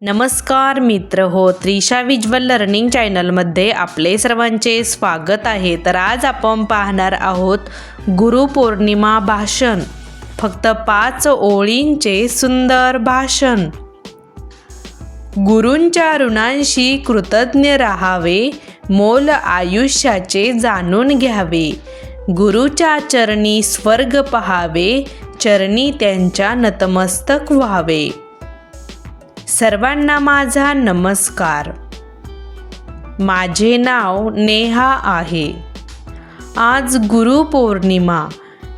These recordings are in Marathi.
नमस्कार मित्र हो त्रिशा विज्वल लर्निंग चॅनलमध्ये आपले सर्वांचे स्वागत आहे. तर आज आपण पाहणार आहोत गुरुपौर्णिमा भाषण. फक्त पाच ओळींचे सुंदर भाषण. गुरूंच्या ऋणांशी कृतज्ञ राहावे मोल आयुष्याचे जाणून घ्यावे. गुरुच्या चरणी स्वर्ग पहावे चरणी त्यांच्या नतमस्तक व्हावे. सर्वांना माझा नमस्कार. माझे नाव नेहा आहे. आज गुरुपौर्णिमा.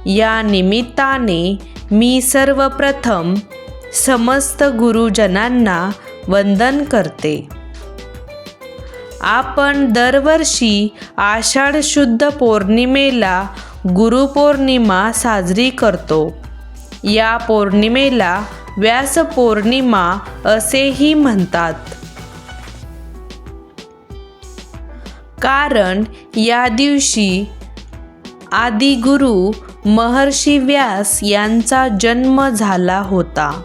या निमित्ताने मी सर्वप्रथम समस्त गुरुजनांना वंदन करते. आपण दरवर्षी आषाढ शुद्ध पौर्णिमेला गुरुपौर्णिमा साजरी करतो. या पौर्णिमेला व्यास पौर्णिमा असेही म्हणतात. कारण या दिवशी आदिगुरु महर्षी व्यास यांचा जन्म झाला होता.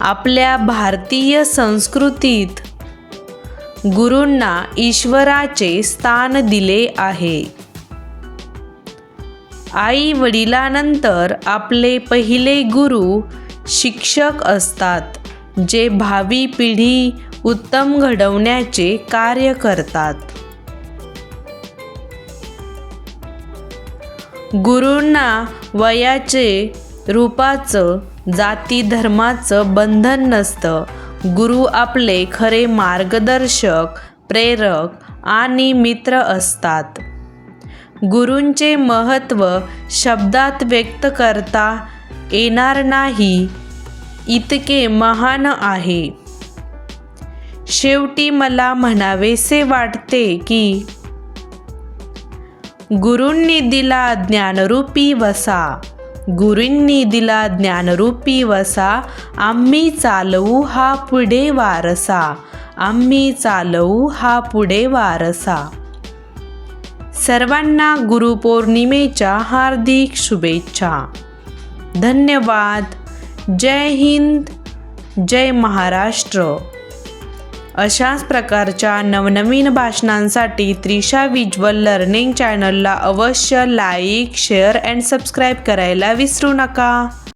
आपल्या भारतीय संस्कृतीत गुरूंना ईश्वराचे स्थान दिले आहे. आई वडिलांनंतर आपले पहिले गुरु शिक्षक असतात जे भावी पिढी उत्तम घडवण्याचे कार्य करतात. गुरूंना वयाचे रूपाचं जाती धर्माचं बंधन नसतं. गुरु आपले खरे मार्गदर्शक प्रेरक आणि मित्र असतात. गुरूंचे महत्त्व शब्दात व्यक्त करता येणार नाही. इतके महान आहे. शेवटी मला म्हणावेसे वाटते की गुरूंनी दिला ज्ञानरूपी वसा. गुरूंनी दिला ज्ञानरूपी वसा. आम्ही चालवू हा पुढे वारसा. आम्ही चालवू हा पुढे वारसा. सर्वांना गुरुपौर्णिमेच्या हार्दिक शुभेच्छा. धन्यवाद. जय हिंद जय महाराष्ट्र. अशाच प्रकारच्या नवनवीन भाषणांसाठी त्रिशा विज्युअल लर्निंग चॅनलला अवश्य लाईक शेअर अँड सबस्क्राईब करायला विसरू नका.